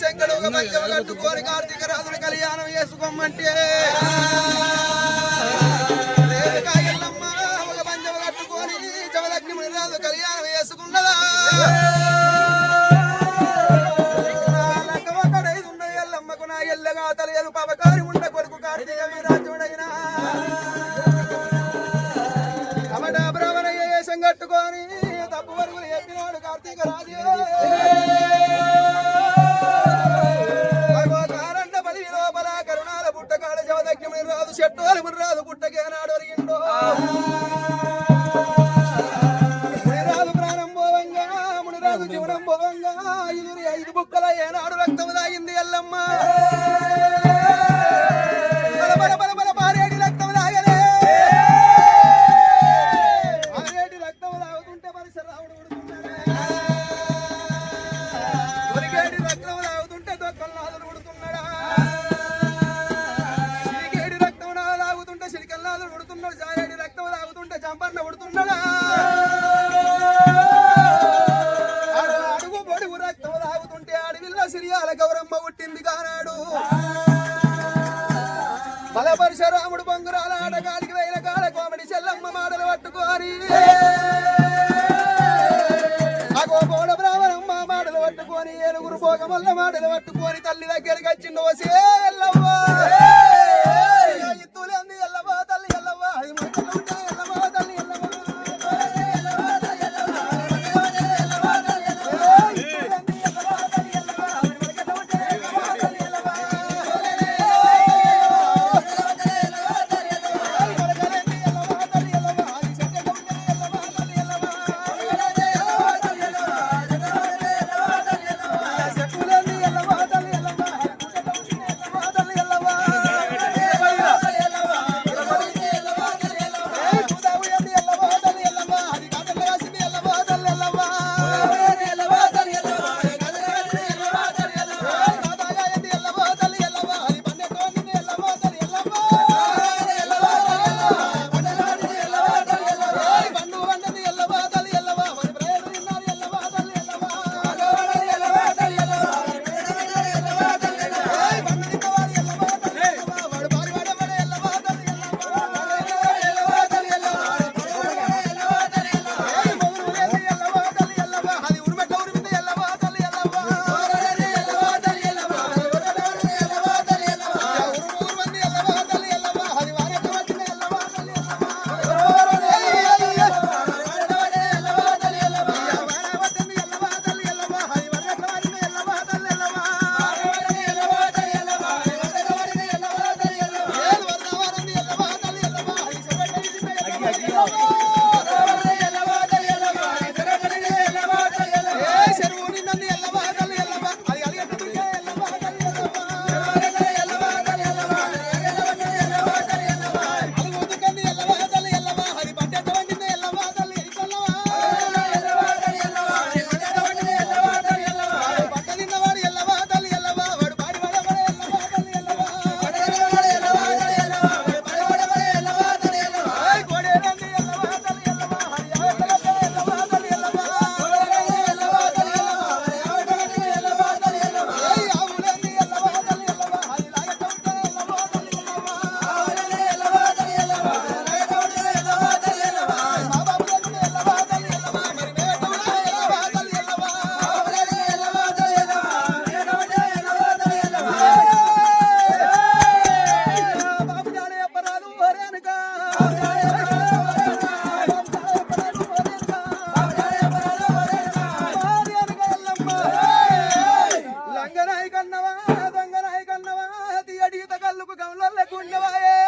శంకరుగా మధ్యమ కట్టుకొని కార్తీక రాజుని కళ్యాణం చేసుకోమంటే. కళ్యాణం చేసుకున్నదా? చెట్టు అలుగురు రాదు గుట్టకేనా? అంబర్న పడుతున్నాడా? అడుగు పొడుగు రక్తం తాగుతుంటే అడవిల్ల సిరియాల గౌరమ్మ పుట్టింది కానాడు. బలపరశరాముడు బొంగురాల ఆటగాలికి వేల కాల కోమడి చెల్లమ్మ మాటలు పట్టుకోరి. అగో బోడ బ్రాహ్మణమ్మ మాటలు పట్టుకొని ఏనుగురు భోగమల్ల మాటలు పట్టుకొని తల్లి దగ్గరికి వచ్చిండు సేల్లవ్వ ఎత్తులేంది ఎల్లవ్వ తల్లి ఎల్లవ్వ بقول لك والنوايا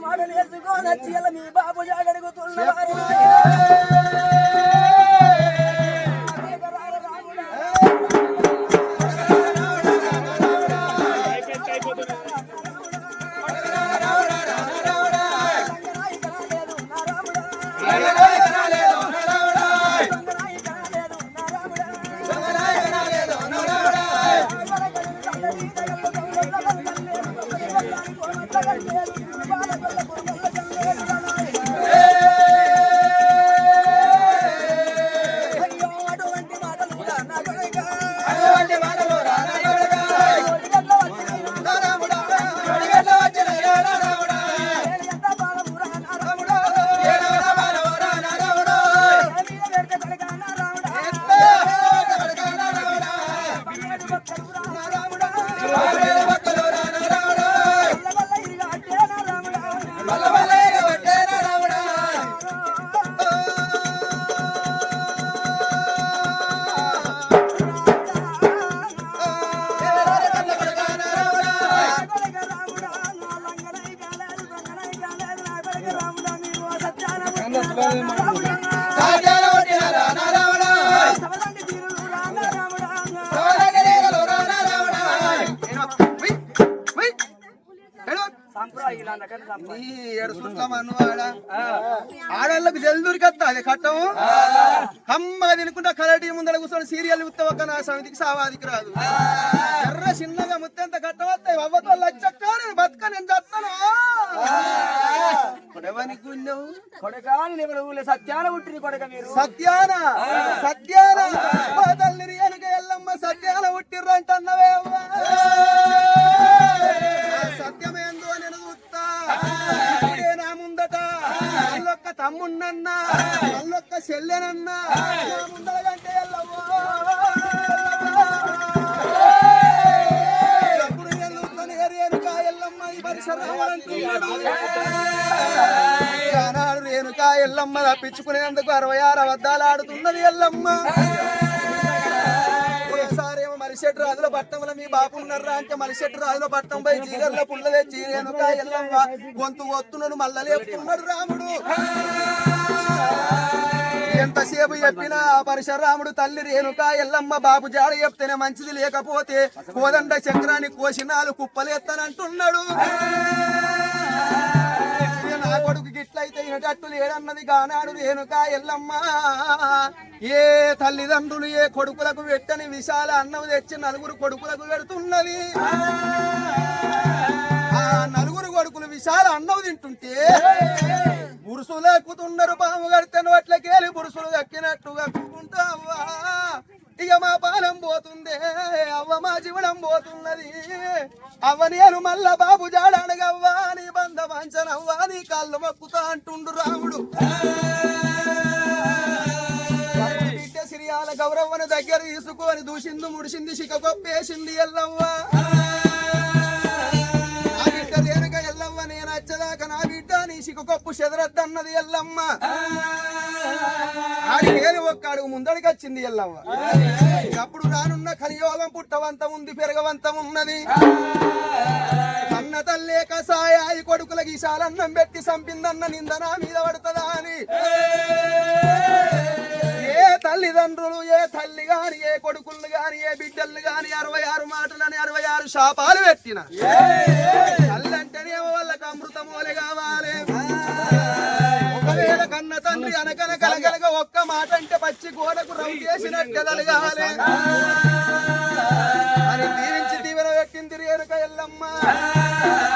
కాడ తీట మీ బాబు కూర్చొని సీరియల్ ఉత్తవక్క నా సమితికి సావాదికి రాదు. ఎర్ర చిన్నగా ముత్తెంత కట్టవస్తాయి అవ్వతో లచ్చక్క నేను బతుక నేను చస్తాను కొడుక నేను ఊళ్ళో సత్యాన పుట్టిన కొడుక మీరు. సత్యాన సత్యాన. తల్లి ఎల్లమ్మ సత్యాన పుట్టిర్రంటన్నవే అవ్వ. తమ్మున్నన్నా అల్లొక్క చెల్లెనన్నా ఎప్పుడు ఎల్లమ్మ. ఈ పరిసరాలంటున్నాడు రేణుక ఎల్లమ్మ అరవై ఆరు అబద్ధాలు ఆడుతున్నది ఎల్లమ్మ. ఒకసారి రాజుల పట్టణంలో మీ బాపు ఉన్నారా అంటే మలిషెట్టు రాజుల పట్టణం పై చీరల పుల్లలే తెచ్చి ఎల్లమ్మ గొంతు వత్తునను మల్ల లేపుతున్నాడు రాముడు. ఎంతసేపు చెప్పినా పరశురాముడు తల్లి రేణుక ఎల్లమ్మ బాబు జాడ చెప్తేనే మంచిది లేకపోతే కోదండ చక్రాన్ని కోసినాలు కుప్పలేస్తానంటున్నాడు ఇక నా కొడుకు గిట్లయితే ఇనటట్టు లేడన్నది గానాడు రేణుక ఎల్లమ్మ. ఏ తల్లిదండ్రులు ఏ కొడుకులకు పెట్టని విశాల అన్నం తెచ్చి నలుగురు కొడుకులకు పెడుతున్నది. ఆ నలుగురు కొడుకులు విశాల అన్నం తింటుంటే బురుసులు ఎక్కుతున్నారు పాము కడితే నోట్లకేలి పురుషులు దక్కినట్టుగా కూకుంటావా ఇక మా బాలం పోతుందే అవ్వ మా జీవనం పోతున్నది. అవ్వ నేను మళ్ళా బాబు జాడనగవ్వా కాళ్ళు మక్కుతా అంటుండు రాముడు. సిరియాల గౌరవ్వను దగ్గర తీసుకొని దూసింది ముడిసింది శిక కొప్పేసింది ఎల్లవ్వ. ఆ బిడ్డ దేనుక ఎల్లవ్వ నేను వచ్చేదాకా నా బిడ్డ నీ శిక చెదరద్దన్నది ఎల్లమ్మ. ఆడి పేరు ఒక్క అడుగు ముందడికి వచ్చింది ఎల్లవ్వ. అప్పుడు రానున్న కలియోగం పుట్టవంతం ఉంది పెరగవంతం ఉన్నది అన్న తల్లే ఈ కొడుకుల ఈశాలన్నం పెట్టి సంపిందన్న నింద నా మీద పడుతుందా అని. ఏ తల్లిదండ్రులు ఏ తల్లి గాని ఏ కొడుకులు గాని ఏ బిడ్డలు గాని అరవై ఆరు మాటలని అరవై ఆరు శాపాలు పెట్టిన. తల్లి అంటేనేమో వాళ్ళకి అమృతం కావాలి. ఒకవేళ కన్న తండ్రి అనకన కలగలగ ఒక్క మాట అంటే పచ్చి గోడకు రవి చేసినట్టే తలగాలి అని దీవించి ఎల్లమ్మ.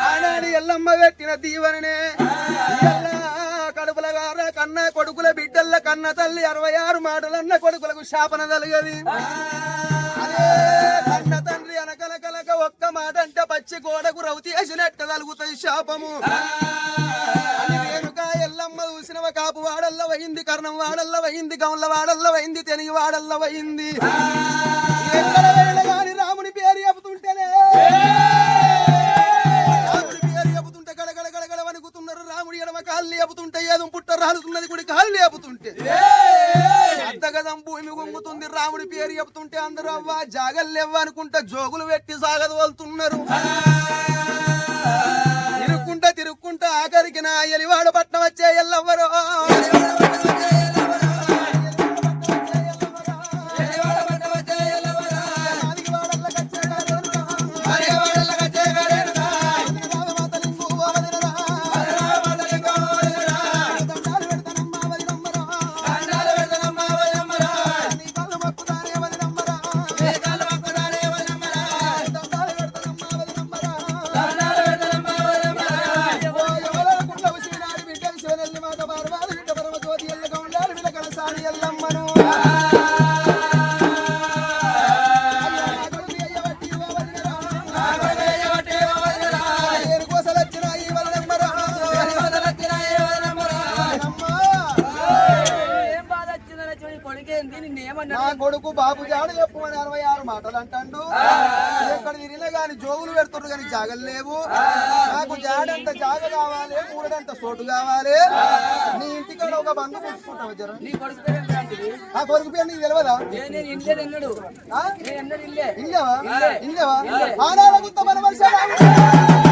ఆనాడు ఎల్లమ్మ పెట్టిన దీవెననే. కడుపుల గార కన్న కొడుకుల బిడ్డల్ల కన్న తల్లి అరవై ఆరు మాటలన్న కొడుకులకు శాపన తలగది కన్న తండ్రి అనకల కలక ఒక్క మాట అంటే పచ్చి గోడకు రౌతి వేసినట్టు తలుగుతుంది శాపము. ఎల్లమ్మ చూసిన చూసినవ కాపు వాడల్ల వయింది కర్ణం వాడల్ల వయింది గౌన్ల వాడల్ల వయింది తెలుగు వాడల్ల వయింది ఎక్కడ చెబుతుంటేనే రాముడి పేరు చెబుతుంటే గడగడ గడగడ వణుకుతున్నారు. రాముడి ఎడమ కాళ్ళు లేపుతుంటే ఏదో పుట్ట రాలుతున్నది గుడి కాళ్ళు లేపుతుంటే భూమి గుంగుతుంది రాముడి పేరు చెబుతుంటే అందరూ అవ్వ జాగల్లేవ్వ అనుకుంటా జోగులు పెట్టి సాగదోలుతున్నారు. తిరుక్కుంటా తిరుక్కుంటా ఆఖరికి నా ఎలివాడ పట్నం వచ్చే ఎల్లవ్వరో. తిరిగినా గాని జోగులు పెడుతుండ్రు కానీ జాగలు లేవు. నాకు జాడంత జాగ కావాలి మూడంత సోటు కావాలి. నీ ఇంటికాడ ఒక బంధు పుచ్చుకుంటావు జర? ఆ కొడుకు పేరు నీకు తెలియదా ఏ నేను ఇల్లే ఎన్నడు ఆ? నేను ఎన్నడు ఇల్లే ఇంగేవా ఇల్లే. ఇంగేవా ఇల్లే. ఆనాడ గుత్త మన మనిషి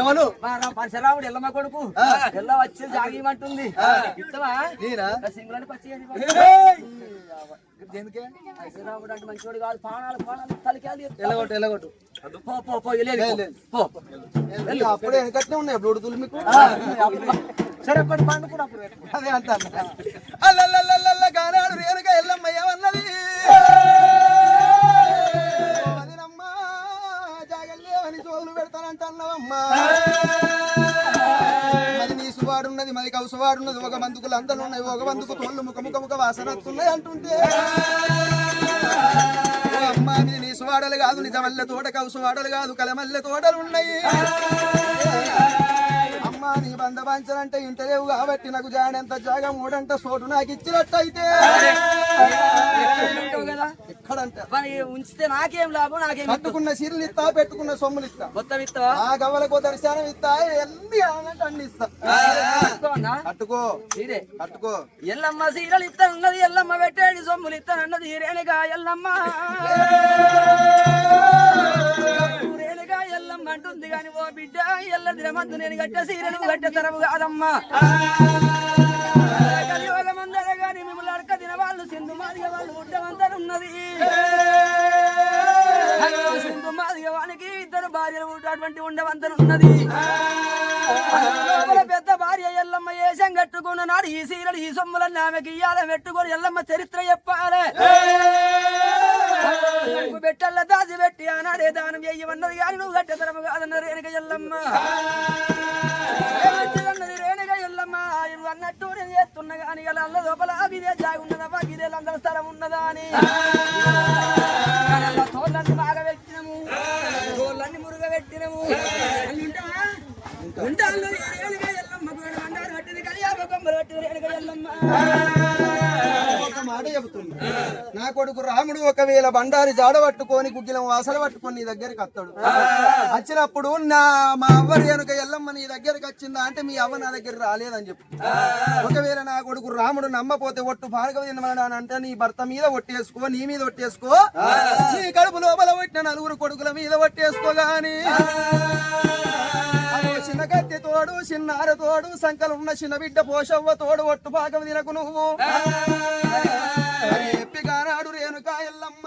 ఎవరు పరశురాముడు ఎల్లమ్మ కొడుకు. ఎల్ల వచ్చి జాగిమంటుంది. ఇస్తావా నేనా? సింగులని పచ్చి అని దేనికే? పరశురాముడు అంటే మంచివాడు కాదు పానాలు పానాలు అప్పుడే వెనకట్నే ఉన్నాయి ఉడుతులు మీకు? సరే అప్పుడు పెట్టు. అదే అంటాను. అల్లల్లల్లల్ల గానాడు రేణుగా ఎల్లమ్మ ఏమన్నది? జాగల్లేవని జోగులు పెడతానంటున్నావమ్మా మరి నీ సువాడున్నది మరి కౌసువాడున్నది ఒక బందుకులు అందరూ ఉన్నాయి ఒక బందుకు తోళ్ళు ముఖ ముఖ ముఖ వాసన వస్తున్నాయి అంటుంటే. అమ్మా నీ సువాడలు కాదు నిజమల్లె తోట కౌసువాడలు కాదు కలమల్లె తోటలు ఉన్నాయి అమ్మా నీ బంధవాంచనంటే ఇంటలేవు కాబట్టి నాకు జాడంత జాగా మూడంట సోటు నాకు ఇచ్చినట్టయితే. ఎక్కడంట? ఉంచితే నాకేం లాభం నాకేం కట్టుకున్న చీరలు ఇస్తా పెట్టుకున్న సొమ్ములు ఇస్తా. మొత్తం ఇస్తావా ఆ గవ్వలకు దర్శనం ఇస్తా ఎన్ని కావాలంటే అన్ని ఇస్తా? కట్టుకో. ఇదే కట్టుకో. ఎల్లమ్మ సీరలు ఇస్తానన్నది ఎల్లమ్మ పెట్టేది సొమ్ములు ఇస్తానన్నది రేణుగా ఎల్లమ్మ. అంటుంది కాని ఓ బిడ్డ ఎల్ల దినమందు నేను గట్ట సీరలు గట్ట తరము కాదమ్మా. కలియోగమందర గాని మిమ్మల్ని అడక తిన వాళ్ళు సింధు మాదిగ వాళ్ళు ఉండమందరు ఉన్నది సింధు మాదిగ వానికి ఇద్దరు భార్యలు అటువంటి ఉండవంతరు ఉన్నది పెద్ద భార్య ఎల్లమ్మ ఏసం కట్టుకున్న నాడు ఈ సీరలు ఈ సొమ్ములన్నీ ఆమెకి ఇయ్యాల పెట్టుకొని ఎల్లమ్మ చరిత్ర చెప్పాలే. నువ్వు పెట్టల్ల దాచి పెట్టి ఆనాడే దానం చెయ్యమన్నది కానీ నువ్వు గట్టెతరము కాదన్న రేణుక ఎల్లమ్మ. అన్నది రేణుక ఎల్లమ్మ అన్నట్టు నేను చేస్తున్నా కానీ ఇలా అల్ల లోపల ఇదే జాగి ఉన్నదమ్మా ఇదే అందరి స్థలం ఉన్నదా అని. తోళ్ళని తోళ్ళన్ని బాగా పెట్టినము. తోళ్ళన్ని మురుగ పెట్టినము ఒక మాట చెబుతుంది నా కొడుకు రాముడు ఒకవేళ బండారి జాడ పట్టుకొని గుగ్గిలం అసలు పట్టుకొని నీ దగ్గరికి వస్తాడు. వచ్చినప్పుడు నా మా అవ్వ వెనుక ఎల్లమ్మ నీ దగ్గరికి వచ్చిందా అంటే మీ అవ్వ నా దగ్గర రాలేదని చెప్పు. ఒకవేళ నా కొడుకు రాముడు నమ్మపోతే ఒట్టు భార్గవ అంటే నీ భర్త మీద ఒట్టేసుకో నీ మీద ఒట్టేసుకో. నీ కడుపు లోపల పెట్టిన నలుగురు కొడుకుల మీద ఒట్టేసుకో గాని. చిన్న కత్తి తోడు చిన్నార తోడు సంకలున్న చిన్న బిడ్డ పోషవ్వ తోడు ఒట్టు భాగం తినకు నువ్వు. అని చెప్పి కానాడు రేణుక ఎల్లమ్మ.